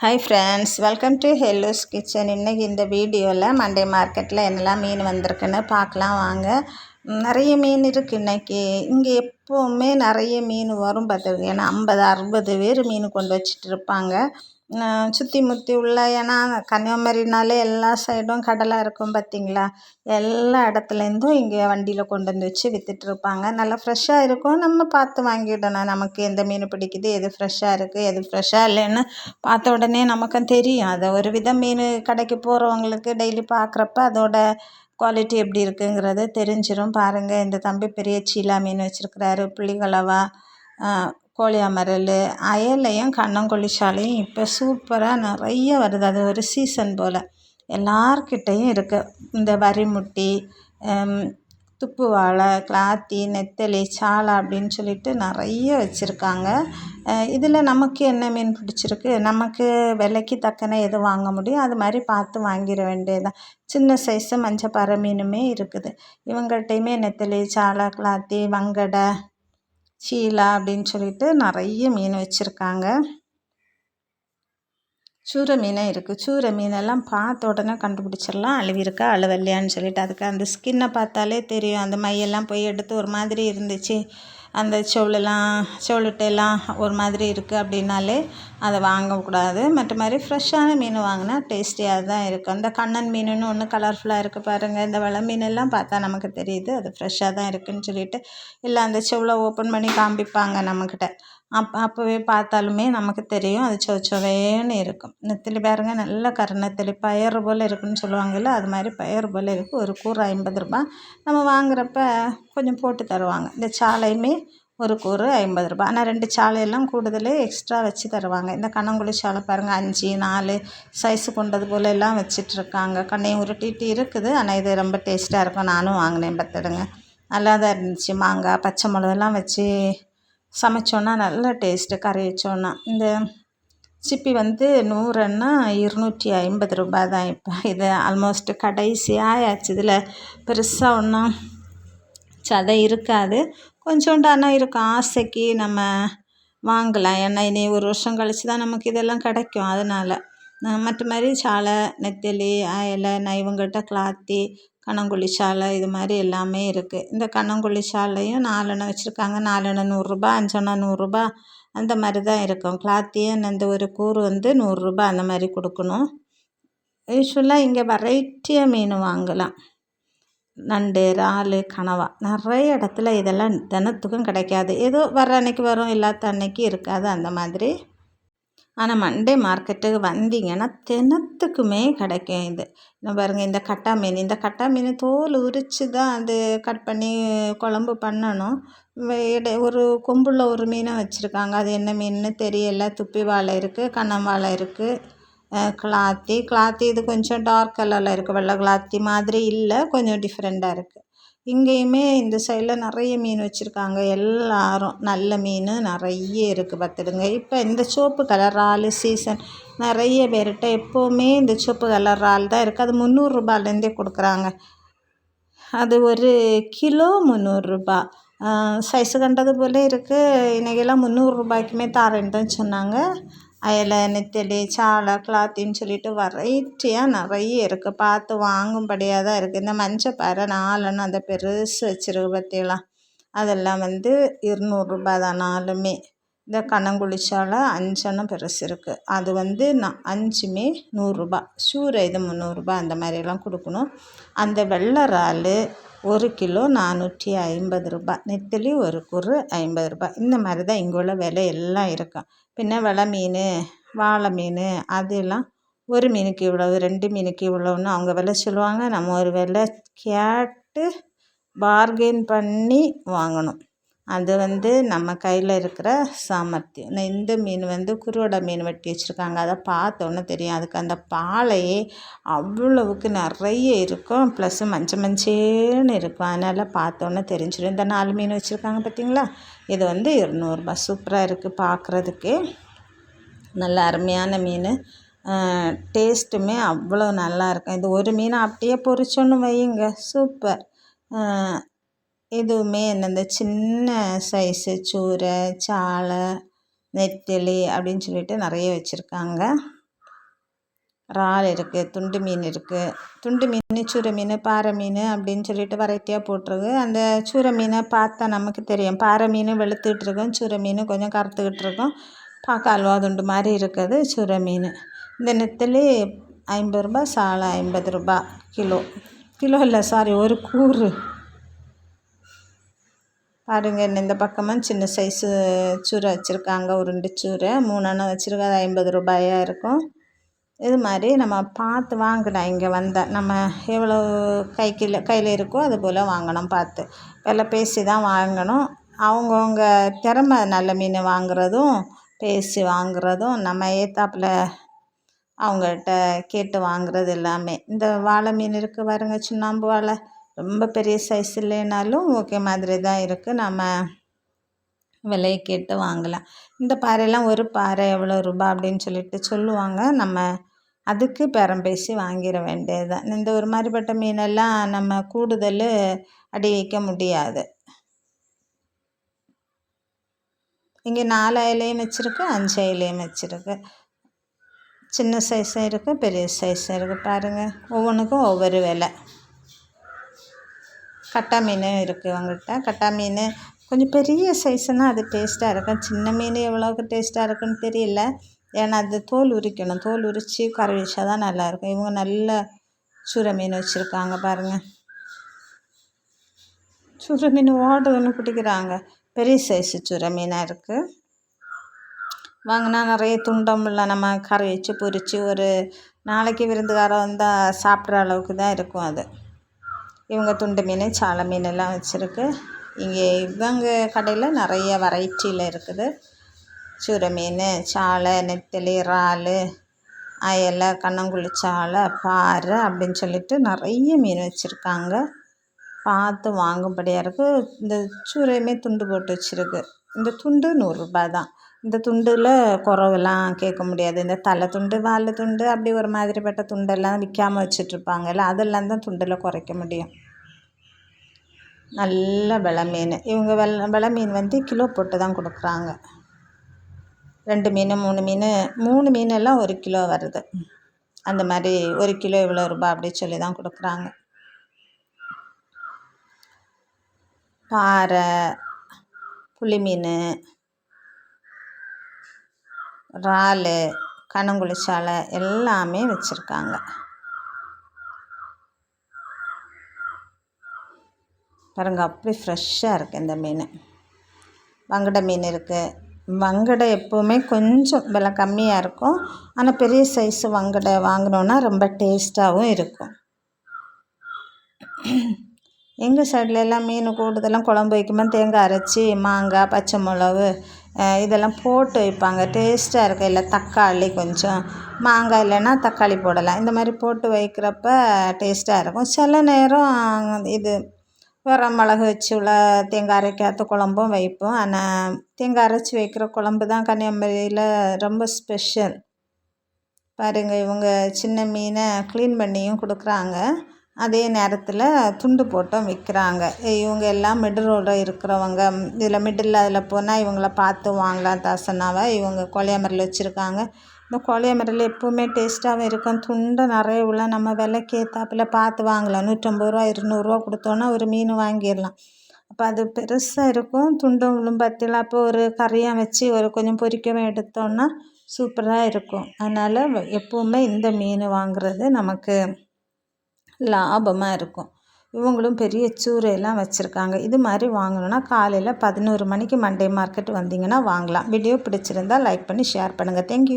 Hi friends welcome to hellos kitchen இன்றைக்கி இந்த வீடியோவில் மண்டே மார்க்கெட்டில் என்னெல்லாம் மீன் வந்திருக்குன்னு பார்க்கலாம் வாங்க. நிறைய மீன் இருக்குது இன்றைக்கி இங்கே எப்போவுமே நிறைய மீன் வரும் பார்த்துருக்கேன் ஏன்னா ஐம்பது அறுபது பேர் மீன் கொண்டு வச்சுட்டு இருப்பாங்க. சுற்றி முற்றி உள்ள ஏன்னா கன்னியாகுமரினாலே எல்லா சைடும் கடலாக இருக்கும் பார்த்திங்களா எல்லா இடத்துலேருந்தும் இங்கே வண்டியில் கொண்டு வந்து வச்சு விற்றுட்ருப்பாங்க நல்லா ஃப்ரெஷ்ஷாக இருக்கும். நம்ம பார்த்து வாங்கிடணும். நமக்கு எந்த மீன் பிடிக்குது எது ஃப்ரெஷ்ஷாக இருக்குது எது ஃப்ரெஷ்ஷாக இல்லைன்னு பார்த்த உடனே நமக்கும் தெரியும். அதை ஒரு விதம் மீன் கடைக்கு போகிறவங்களுக்கு டெய்லி பார்க்குறப்ப அதோட குவாலிட்டி எப்படி இருக்குங்கிறது தெரிஞ்சிடும் பாருங்கள் இந்த தம்பி பெரிய சீலா மீன் வச்சுருக்கிறாரு புளிகலவா கோழியாமரல் அயலையும் கண்ணங்கொள்ளி சாலையும் இப்போ சூப்பராக நிறைய வருது. அது ஒரு சீசன் போல். எல்லார்கிட்டேயும் இருக்குது இந்த வரிமுட்டி துப்பு வாழை கிளாத்தி நெத்தலி சாலை அப்படின்னு சொல்லிட்டு நிறைய வச்சுருக்காங்க. இதில் நமக்கு என்ன மீன் பிடிச்சிருக்கு? நமக்கு விலைக்கு தக்கன எது வாங்க முடியும்? அது மாதிரி பார்த்து வாங்கிட வேண்டியதுதான். சின்ன சைஸு மஞ்சப்பாறை மீனுமே இருக்குது. இவங்கள்ட்டையுமே நெத்தலி சாலை கிளாத்தி வங்கடை சீலா அப்படின்னு சொல்லிட்டு நிறைய மீன் வச்சுருக்காங்க. சூரை மீனே இருக்குது சூரை மீனெல்லாம் பார்த்த உடனே கண்டுபிடிச்சிடலாம். அழுவிருக்கா அழுவல்லையான்னு சொல்லிட்டு அதுக்கு அந்த ஸ்கின்னை பார்த்தாலே தெரியும். அந்த மையெல்லாம் போய் எடுத்து ஒரு மாதிரி இருந்துச்சு. அந்த செவுளெல்லாம் செவுளுட்டெல்லாம் ஒரு மாதிரி இருக்குது அப்படின்னாலே அதை வாங்கக்கூடாது. மற்ற மாதிரி ஃப்ரெஷ்ஷான மீன் வாங்கினா டேஸ்டியாக தான் இருக்கும். அந்த கண்ணன் மீனுன்னு ஒன்று கலர்ஃபுல்லாக இருக்குது பாருங்கள் இந்த வெலை மீனெல்லாம் பார்த்தா நமக்கு தெரியுது அது ஃப்ரெஷ்ஷாக தான் இருக்குதுன்னு சொல்லிட்டு. இல்லை அந்த செவ்ளை ஓப்பன் பண்ணி காமிப்பாங்க நம்மக்கிட்ட. அப் அப்போவே பார்த்தாலுமே நமக்கு தெரியும். அது சொ சொவேன்னு இருக்கும். நெத்திலி பாருங்கள் நல்ல கருநெத்திலி பயறு போல் இருக்குதுன்னு சொல்லுவாங்கள்ல அது மாதிரி பயறு போல் இருக்குது ஒரு கூறு ஐம்பது ரூபா. நம்ம வாங்குறப்ப கொஞ்சம் போட்டு தருவாங்க. இந்த சாலையுமே ஒரு கூறு ஐம்பது ரூபா. ஆனால் ரெண்டு சாலையெல்லாம் கூடுதல் எக்ஸ்ட்ரா வச்சு தருவாங்க. இந்த கண்ணங்குழி சாலை பாருங்கள் அஞ்சு நாலு சைஸு கொண்டது போல எல்லாம் வச்சிட்ருக்காங்க. கண்ணையும் உருட்டிட்டு இருக்குது. ஆனால் இது ரொம்ப டேஸ்ட்டாக இருக்கும். நானும் வாங்கினேன். பத்தடுங்க நல்லா தான் இருந்துச்சு. மாங்காய் பச்சை மிளகெல்லாம் வச்சு சமைச்சோன்னா நல்ல டேஸ்ட்டு கறி வச்சோன்னா. இந்த சிப்பி வந்து நூறுன்னா இருநூற்றி ஐம்பது ரூபா தான் இப்போ. இது ஆல்மோஸ்ட் கடைசியாக ஆச்சு இதில் பெருசாக ஒன்றும் சதை இருக்காது. கொஞ்சோண்டு ஆனால் இருக்கும். ஆசைக்கு நம்ம வாங்கலாம். ஏன்னா இனி ஒரு வருஷம் கழித்து தான் நமக்கு இதெல்லாம் கிடைக்கும். அதனால் மற்ற மாதிரி சாலை நெத்தலி அயலை நான் கிளாத்தி கண்ணங்குழி சாலை இது மாதிரி எல்லாமே இருக்குது இந்த கண்ணங்குழி சாலையும் நாலணை வச்சுருக்காங்க. நாலணை நூறுரூபா அஞ்சணை நூறுரூபா அந்த மாதிரி தான் இருக்கும். கிளாத்தியும் அந்த ஒரு கூறு வந்து நூறுரூபா அந்த மாதிரி கொடுக்கணும். யூஸ்வலாக இங்கே வெரைட்டியாக மீன் வாங்கலாம். நண்டு இறால் கனவா நிறைய இடத்துல இதெல்லாம் தினத்துக்கும் கிடைக்காது. ஏதோ வர அன்னைக்கு வரும் இல்லாத அன்னைக்கு இருக்காது. அந்த மாதிரி ஆனால் மண்டே மார்க்கெட்டுக்கு வந்தீங்கன்னா தினத்துக்குமே கிடைக்கும் இது. இன்னும் பாருங்கள் இந்த கட்டா மீன் இந்த கட்டா மீன் தோல் உரித்து தான் அது கட் பண்ணி குழம்பு பண்ணணும். இடை ஒரு கொம்புள்ள ஒரு மீனை வச்சுருக்காங்க. அது என்ன மீன்னு தெரியலை. துப்பி வாழை இருக்குது கண்ணம் வாழை இருக்குது கிளாத்தி கிளாத்தி இது கொஞ்சம் டார்க் கலரில் இருக்குது வெள்ளை கிளாத்தி மாதிரி இல்லை கொஞ்சம் டிஃப்ரெண்ட்டாக இருக்குது இங்கேயுமே இந்த சைடில் நிறைய மீன் வச்சுருக்காங்க. எல்லாரும் நல்ல மீன் நிறைய இருக்குது பார்த்துடுங்க. இப்போ இந்த சிவப்பு கலர் இறால் சீசன் நிறைய பேர்கிட்ட எப்போவுமே இந்த சிவப்பு கலர் இறால் தான் இருக்குது அது முந்நூறுரூபாலேருந்தே கொடுக்குறாங்க. அது ஒரு கிலோ முந்நூறுரூபா சைஸு கண்டது போல இருக்குது இன்றைக்கெல்லாம் முந்நூறுரூபாய்க்குமே தாரேன்னு தான் சொன்னாங்க. அயலை நெத்தலி சாலை கிளாத்தின்னு சொல்லிட்டு வெரைட்டியாக நிறைய இருக்குது பார்த்து வாங்கும்படியாக தான் இருக்குது இந்த மஞ்சப்பாறை நாலுன்னு அந்த பெருசு வச்சுருக்கு பார்த்தீங்களா? அதெல்லாம் வந்து இருநூறுபா தான் நாலுமே. இந்த கண்ணங்குழி சாலை அஞ்செண்ணம் பெருசு இருக்குது அது வந்து நான் அஞ்சுமே நூறுரூபா சூரை இது முந்நூறுரூபா அந்த மாதிரியெல்லாம் கொடுக்கணும். அந்த வெள்ளை இறால் ஒரு கிலோ நானூற்றி ஐம்பது ரூபாய் நெத்திலி ஒரு குரு ஐம்பது ரூபாய் இந்த மாதிரி தான் இங்கே உள்ள விலை எல்லாம் இருக்கும் பின்ன வெலை மீன் வாழை மீன் அதெல்லாம் ஒரு மீனுக்கு இவ்வளவு ரெண்டு மீனுக்கு இவ்வளோன்னு அவங்க விலை சொல்லுவாங்க. நம்ம ஒரு விலை கேட்டு பார்கெயின் பண்ணி வாங்கணும். அது வந்து நம்ம கையில் இருக்கிற சாமர்த்தியம். இந்த மீன் வந்து குருவடை மீன் வெட்டி வச்சுருக்காங்க. அதை பார்த்தோன்னே தெரியும். அதுக்கு அந்த பாலையே அவ்வளவுக்கு நிறைய இருக்கும். ப்ளஸ்ஸு மஞ்சள் மஞ்சேன்னு இருக்கும். அதனால் பார்த்தோன்னே தெரிஞ்சிடும். இந்த நாலு மீன் வச்சுருக்காங்க பார்த்தீங்களா? இது வந்து இருநூறுபா. சூப்பராக இருக்குது பார்க்குறதுக்கு. நல்ல அருமையான மீன். டேஸ்ட்டுமே அவ்வளோ நல்லா இருக்கும். இது ஒரு மீனை அப்படியே பொரிச்சோன்னு வையுங்க. சூப்பர். இதுவுமே இந்த சின்ன சைஸு சூரை சாலை நெத்திலி அப்படின்னு சொல்லிட்டு நிறைய வச்சுருக்காங்க. இறால் இருக்குது துண்டு மீன் இருக்குது துண்டு மீன் சூரை மீன் பாறை மீன் அப்படின்னு சொல்லிட்டு வெரைட்டியாக போட்டிருக்கு. அந்த சூரை மீனை பார்த்தா நமக்கு தெரியும். பாறை மீன் வெளுத்துக்கிட்டு இருக்கும் சூரை மீன் கொஞ்சம் கறுத்துக்கிட்டு இருக்கும். பார்க்க அல்வா துண்டு மாதிரி இருக்குது சூரை மீன். இந்த நெத்தலி ஐம்பது ரூபா சாலை ஐம்பது ரூபா கிலோ. கிலோ இல்லை சாரி ஒரு கூறு. பாருங்க இந்த பக்கமாக சின்ன சைஸு சூரை வச்சுருக்காங்க. உருண்டை சூரை மூணு அண்ணன் வச்சுருக்காது ஐம்பது ரூபாயாக இருக்கும். இது மாதிரி நம்ம பார்த்து வாங்கணும். இங்கே வந்தால் நம்ம எவ்வளோ கைக்கில் கையில் இருக்கோ அது போல் வாங்கணும் பார்த்து. வில பேசி தான் வாங்கணும். அவங்கவுங்க திறமை நல்ல மீன் வாங்குறதும் பேசி வாங்குறதும் நம்ம ஏத்தாப்பில் அவங்கள்ட்ட கேட்டு வாங்குறது எல்லாமே. இந்த வாழை மீன் இருக்குது பாருங்க சுண்ணாம்பு வாழை. ரொம்ப பெரிய சைஸ் இல்லைனாலும் ஓகே மாதிரி தான் இருக்குது நம்ம விலையை கேட்டு வாங்கலாம். இந்த பாறையெல்லாம் ஒரு பாறை எவ்வளோ ரூபா அப்படின்னு சொல்லிட்டு சொல்லுவாங்க. நம்ம அதுக்கு பேரம் பேசி வாங்கிட வேண்டியது தான் இந்த ஒரு மாதிரிப்பட்ட மீனெல்லாம் நம்ம கூடுதல் அடி வைக்க முடியாது. இங்கே நாலு இலையும் வச்சுருக்கு அஞ்சு இலையும் வச்சுருக்கு. சின்ன சைஸும் இருக்குது பெரிய சைஸும் இருக்குது பாருங்கள் ஒவ்வொன்றுக்கும் ஒவ்வொரு விலை. கட்டா மீன் இருக்குது அவங்கள்ட்ட. கட்டா மீன் கொஞ்சம் பெரிய சைஸுனால் அது டேஸ்ட்டாக இருக்கும். சின்ன மீன் எவ்வளோக்கு டேஸ்ட்டாக இருக்குன்னு தெரியல. ஏன்னா அது தோல் உரிக்கணும். தோல் உரித்து கரை வச்சா தான் நல்லாயிருக்கும் இவங்க நல்ல சூரை மீன் வச்சுருக்காங்க பாருங்கள் சூரை மீன் ஓடுதுன்னு பிடிக்கிறாங்க. பெரிய சைஸு சூரை மீனாக இருக்குது வாங்கினா நிறைய துண்டமில்ல நம்ம கரை வச்சு பொரித்து ஒரு நாளைக்கு விருந்துக்காரம் வந்தால் சாப்பிட்ற அளவுக்கு தான் இருக்கும் அது. இவங்க துண்டு மீன் சாலை மீன் எல்லாம் வச்சுருக்கு. இங்கே இவங்க கடையில் நிறைய வெரைட்டியில் இருக்குது. சூரை மீன் சாலை நெத்தலி இறால் அயலை கண்ணங்குழி சாலை பாறை அப்படின்னு சொல்லிட்டு நிறைய மீன் வச்சுருக்காங்க. பார்த்து வாங்கும்படியாக இருக்குது இந்த சூரையுமே துண்டு போட்டு வச்சுருக்கு. இந்த துண்டு நூறுரூபா தான். இந்த துண்டில் குறவெல்லாம் கேட்க முடியாது. இந்த தலை துண்டு வால் துண்டு அப்படி ஒரு மாதிரிப்பட்ட துண்டெல்லாம் விற்காமல் வச்சிட்ருப்பாங்கல்ல அதெல்லாம் தான் துண்டில் குறைக்க முடியும். நல்ல விலை மீன். இவங்க வெள வில மீன் வந்து கிலோ போட்டு தான் கொடுக்குறாங்க. ரெண்டு மீன் மூணு மீன் மூணு மீனெல்லாம் ஒரு கிலோ வருது. அந்த மாதிரி ஒரு கிலோ இவ்வளோ ரூபா அப்படி சொல்லி தான் கொடுக்குறாங்க. பாறை புளி மீன் இறால் கனங்குளிச்சாலை எல்லாமே வச்சுருக்காங்க. பாருங்க அப்படி ஃப்ரெஷ்ஷாக இருக்குது இந்த மீன். வங்கடை மீன் இருக்குது வங்கடை எப்போவுமே கொஞ்சம் விலை கம்மியாக இருக்கும். ஆனால் பெரிய சைஸு வங்கடை வாங்கினோன்னா ரொம்ப டேஸ்ட்டாகவும் இருக்கும். எங்கள் சைடில் எல்லாம் மீன் கூடுதலாம் குழம்பு வைக்கும்போது தேங்காய் அரைச்சி மாங்காய் பச்சை மிளகு இதெல்லாம் போட்டு வைப்பாங்க. டேஸ்ட்டாக இருக்கும் இல்லை தக்காளி கொஞ்சம். மாங்காய் இல்லைன்னா தக்காளி போடலாம். இந்த மாதிரி போட்டு வைக்கிறப்ப டேஸ்ட்டாக இருக்கும். சில நேரம் இது மிளகு வச்சு உள்ள தேங்காய் அரைக்காத்த குழம்பும் வைப்போம். ஆனால் தேங்காய் அரைச்சி வைக்கிற குழம்பு தான் கன்னியாகுமரியில் ரொம்ப ஸ்பெஷல் பாருங்கள் இவங்க சின்ன மீனை க்ளீன் பண்ணியும் கொடுக்குறாங்க. அதே நேரத்தில் துண்டு போட்டும் விற்கிறாங்க இவங்க எல்லாம் மிடில் ரோடில் இருக்கிறவங்க. இதில் மிடில் அதில் போனால் இவங்கள பார்த்து வாங்கலாம் தாசனாவை? இவங்க கொலையமரில் வச்சுருக்காங்க. இந்த கோழியமரில் எப்போவுமே டேஸ்ட்டாகவும் இருக்கும். துண்டு நிறைய உள்ள நம்ம விலைக்கு ஏற்றாப்பில் பார்த்து வாங்கலாம். நூற்றம்பது ரூபா இருநூறுவா கொடுத்தோன்னா ஒரு மீன் வாங்கிடலாம். அப்போ அது பெருசாக இருக்கும். துண்டும் விழும்பத்தில் அப்போ ஒரு கறியாக வச்சு ஒரு கொஞ்சம் பொரிக்கவும் எடுத்தோன்னா சூப்பராக இருக்கும். அதனால் எப்போவுமே இந்த மீன் வாங்குறது நமக்கு லாபமாக இருக்கும். இவங்களும் பெரிய சூறையெல்லாம் வச்சுருக்காங்க. இது மாதிரி வாங்கணுன்னா காலையில் பதினோரு மணிக்கு மண்டே மார்க்கெட் வந்தீங்கன்னா வாங்கலாம். வீடியோ பிடிச்சிருந்தால் லைக் பண்ணி ஷேர் பண்ணுங்கள் தேங்க்யூ